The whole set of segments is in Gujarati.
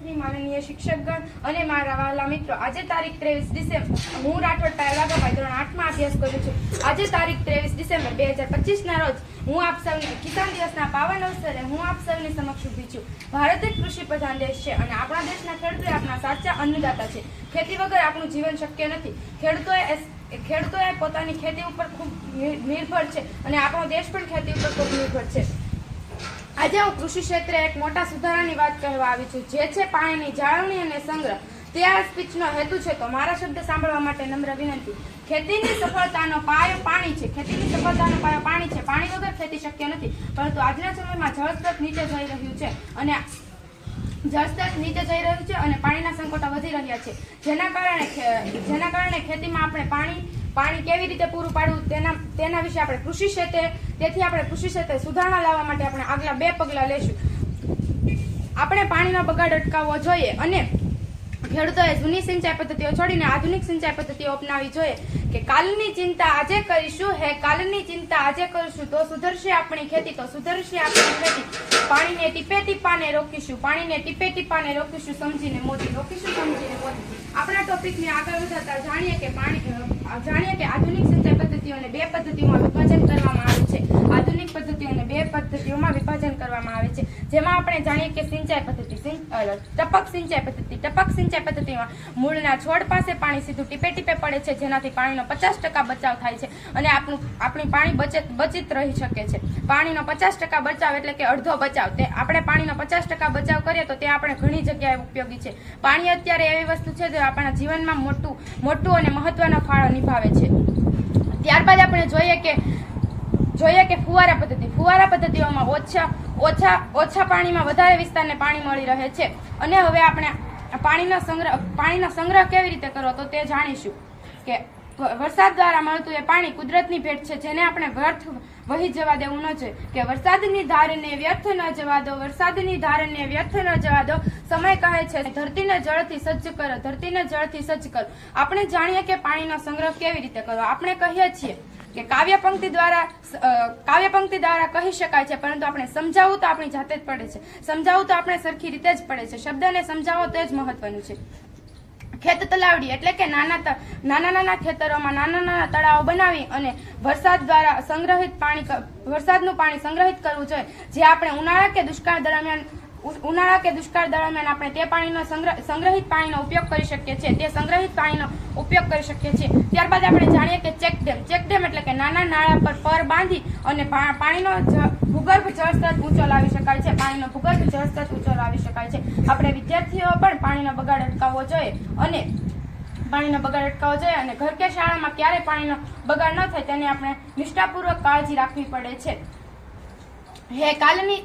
માનનીય શિક્ષકગણ અને મારા વાલા મિત્રો, આજે તારીખ ત્રેવીસ ડિસેમ્બર. હું રાઠોડ પાયલ વાઘાભાઈ ધોરણ આઠમાં અભ્યાસ કરું છું. આજે તારીખ ત્રેવીસ ડિસેમ્બર બે હજાર પચીસના રોજ હું આપ સૌને કિસાન દિવસના પાવન અવસરે હું આપ સૌની સમક્ષ ઊભી છું. ભારત એક કૃષિ પ્રધાન દેશ છે અને આપણા દેશના ખેડૂતો આપણા સાચા અન્નદાતા છે. ખેતી વગર આપણું જીવન શક્ય નથી. ખેડૂતોએ ખેડૂતોએ પોતાની ખેતી ઉપર ખૂબ નિર્ભર છે અને આપણો દેશ પણ ખેતી ઉપર ખૂબ નિર્ભર છે. આજે હું કૃષિ ક્ષેત્રે એક મોટા સુધારાની વાત કહેવા આવી છું. જે છે પાણીની જાળવણી અને સંગ્રહ. તે આ સ્પીચનો હેતુ છે તો મારા શબ્દ સાંભળવા માટે નમ્ર વિનંતી. ખેતીની સફળતાનો પાયો પાણી છે. ખેતીની સફળતાનો પાયો પાણી છે. પાણી વગર ખેતી શક્ય નથી, પરંતુ આજના સમયમાં જળસ્તર નીચે જઈ રહ્યું છે અને જળસ્તર નીચે જઈ રહ્યું છે અને પાણીના સંકટો વધી રહ્યા છે. જેના કારણે જેના કારણે ખેતીમાં આપણે પાણી પાણી કેવી રીતે પૂરું પાડવું તેના તેના વિશે આપણે કૃષિ ક્ષેત્રે તેથી આપણે કૃષિ ક્ષેત્રે સુધારણા લાવવા માટે આપણે આગલા બે પગલાં લેશું. આપણે પાણીનો બગાડ અટકાવવો જોઈએ અને ખેડૂતોએ જૂની સિંચાઈ પદ્ધતિઓ છોડીને આધુનિક સિંચાઈ પદ્ધતિઓ અપનાવી જોઈએ કે કાલની ચિંતા આજે કરીશું, હે કાલની ચિંતા આજે કરીશું, તો સુધરશે આપણી ખેતી, તો સુધરશે આપણી ખેતી. પાણીને ટીપે ટીપાને રોકીશું, પાણીને ટીપે ટીપાને રોકીશું, સમજીને મોદી, રોકીશું, સમજીને મોદી. આપણા ટોપિકને આગળ વધારતા જાણીએ કે પાણી જાણીએ કે આધુનિક સિંચાઈ પદ્ધતિઓને બે પદ્ધતિઓમાં વિભાજન કરવામાં આવ્યું છે. આધુનિક પદ્ધતિઓને બે પદ્ધતિઓમાં વિભાજન કરવામાં આવે છે જેમાં આપણે જાણીએ કે સિંચાઈ પદ્ધતિ ટપક સિંચાઈ પદ્ધતિ. ટપક સિંચાઈ પદ્ધતિમાં મૂળના છોડ પાસે પાણી સીધું ટીપે ટીપે પડે છે, જેનાથી પાણીનો પચાસ ટકા બચાવ થાય છે અને આપણું આપણી પાણી બચત, બચિત રહી શકે છે. પાણીનો પચાસ ટકા બચાવ એટલે કે અડધો બચાવ. તે આપણે પાણીનો પચાસ ટકા બચાવ કરીએ તો તે આપણે ઘણી જગ્યાએ ઉપયોગી છે. પાણી અત્યારે એવી વસ્તુ છે જે આપણા જીવનમાં મોટું મોટું અને મહત્વનો ફાળો નિભાવે છે. ત્યારબાદ આપણે જોઈએ કે જોઈએ કે ફુવારા પદ્ધતિ, ફુવારા પદ્ધતિઓમાં ઓછા ઓછા ઓછા પાણીમાં વધારે વિસ્તારને પાણી મળી રહે છે. અને હવે આપણે પાણીનો સંગ્રહ પાણીનો સંગ્રહ કેવી રીતે કરવો તો તે જાણીશું. કે વરસાદ દ્વારા મળતું એ પાણી કુદરતની ભેટ છે, જેને આપણે વ્યર્થ વહી જવા દેવું ન જોઈએ. કે વરસાદની ધારને વ્યર્થ ન જવા દો, વરસાદની ધારને વ્યર્થ ન જવા દો. સમય કહે છે, ધરતીને જળથી સજ્જ કરો, ધરતીને જળથી સજ્જ કરો. આપણે જાણીએ કે પાણીનો સંગ્રહ કેવી રીતે કરવો? આપણે કહીએ છીએ કે કાવ્ય પંક્તિ દ્વારા કાવ્ય પંક્તિ દ્વારા કહી શકાય છે, પરંતુ આપણે સમજાવવું તો આપણી જાતે જ પડે છે. સમજાવવું તો આપણે સરખી રીતે જ પડે છે. શબ્દને સમજાવો તો જ મહત્વનું છે. ખેત તલાવડી એટલે કે નાના નાના નાના ખેતરોમાં નાના નાના તળાવો બનાવી અને વરસાદ દ્વારા સંગ્રહિત પાણી વરસાદનું પાણી સંગ્રહિત કરવું જોઈએ. જે આપણે ઉનાળા કે દુષ્કાળ દરમિયાન ઉનાળા કે દુષ્કાળ દરમિયાન આપણે તે પાણીનો સંગ્રહિત પાણીનો ઉપયોગ કરી શકીએ છીએ. તે સંગ્રહિત પાણીનો ઉપયોગ કરી શકીએ છીએ. ત્યારબાદ આપણે જાણીએ કે ચેક ડેમ ચેક ડેમ એટલે કે નાના નાળા પર પર બાંધી અને પાણીનો ભૂગર્ભ જળસ્તર ઊંચો લાવી શકાય છે. પાણીનો ભૂગર્ભ જળસ્તર ઊંચો લાવી શકાય છે. આપણે વિદ્યાર્થીઓ પણ પાણીનો બગાડ અટકાવવો જોઈએ અને પાણીનો બગાડ અટકાવવો જોઈએ અને ઘર કે શાળામાં ક્યારે પાણીનો બગાડ ન થાય, તેની આપણે નિષ્ઠાપૂર્વક કાળજી રાખવી પડે છે. હે કાલની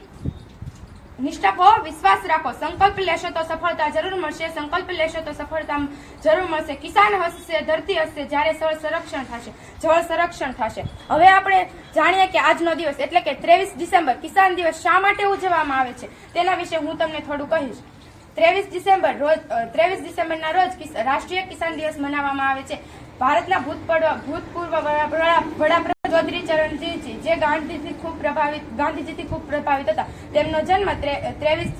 નિષ્ઠાપો વિશ્વાસ રાખો. સંકલ્પ લેશો તો સફળતા જરૂર મળશે. સંકલ્પ લેશો તો સફળતા જરૂર મળશે. કિસાન હસશે ધરતી હસશે જ્યારે જળ સંરક્ષણ થશે. જળ સંરક્ષણ થશે. હવે આપણે જાણીએ કે આજનો દિવસ એટલે કે ત્રેવીસ ડિસેમ્બર કિસાન દિવસ શા માટે ઉજવવામાં આવે છે? તેના વિશે હું તમને થોડું કહીશ. ત્રેવીસ ડિસેમ્બર રોજ ત્રેવીસ ડિસેમ્બરના રોજ રાષ્ટ્રીય કિસાન દિવસ મનાવવામાં આવે છે. ભારતના ભૂતપૂર્વ ભૂતપૂર્વ વડા- ચૌધરી ચરણજીજી જે ગાંધીજી ખૂબ પ્રભાવિત, ગાંધીજીથી ખૂબ પ્રભાવિત હતા. તેમનો જન્મ ત્રેવીસ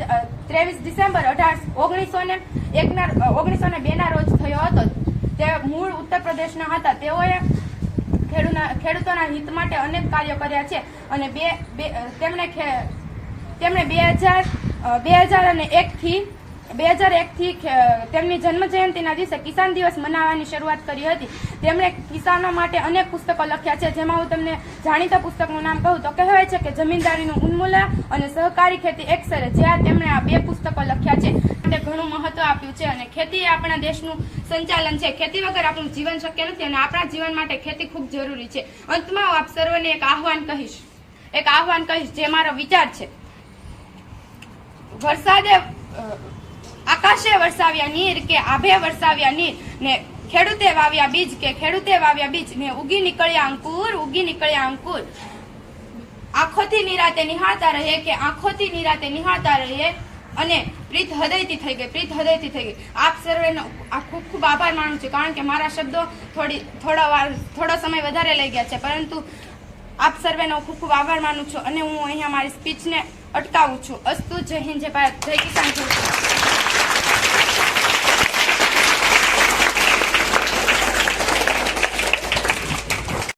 ત્રેવીસ ડિસેમ્બર અઢાર, ઓગણીસો ને એકના ઓગણીસો ને બેના રોજ થયો હતો. તે મૂળ ઉત્તર પ્રદેશના હતા. તેઓએ ખેડૂતોના હિત માટે અનેક કાર્યો કર્યા છે અને બે બે તેમણે તેમણે બે હજાર બે હજાર અને એકથી બે હજાર એકથી તેમની જન્મ જયંતિના દિવસે કિસાન દિવસ મનાવવાની શરૂઆત કરી હતી. તેમણે કિસાનો માટે અનેક પુસ્તકો લખ્યા છે. જેમાં હું તમને જાણીતા પુસ્તકનું નામ કહું તો કહેવાય છે કે જમીનદારીનું ઉન્મૂલન અને સહકારી ખેતી એક્સરે જ્યાં તેમણે આ બે પુસ્તકો લખ્યા છે. તે ઘણું મહત્વ આપ્યું છે અને ખેતી આપણા દેશનું સંચાલન છે. ખેતી વગર આપણું જીવન શક્ય નથી અને આપણા જીવન માટે ખેતી ખૂબ જરૂરી છે. અંતમાં હું આપ સર્વને એક આહવાન કહીશ. એક આહવાન કહીશ જે મારો વિચાર છે. વરસાદે આકાશે વરસાવ્યા નીર કે આભે વરસાવ્યા નીર ને ખેડૂતે વાવ્યા બીજ કે ખેડૂતે વાવ્યા બીજ ને ઉગી નીકળ્યા અંકુર, ઉગી નીકળ્યા અંકુર. આંખોથી નિરાતે નિહાળતા રહે કે આંખોથી નિરાતે નિહાળતા રહે અને પ્રીત હૃદયથી થઈ ગઈ, પ્રીત હૃદયથી થઈ ગઈ. આપ સર્વેનો આ ખૂબ ખૂબ આભાર માનું છું, કારણ કે મારા શબ્દો થોડી, થોડા વાર, થોડો સમય વધારે લઈ ગયા છે. પરંતુ આપ સર્વેનો ખૂબ ખૂબ આભાર માનું છું અને હું અહીંયા મારી સ્પીચને અટકાવું છું. અસ્તુ, જય હિન્દ, જય ભારત, જય કિસાન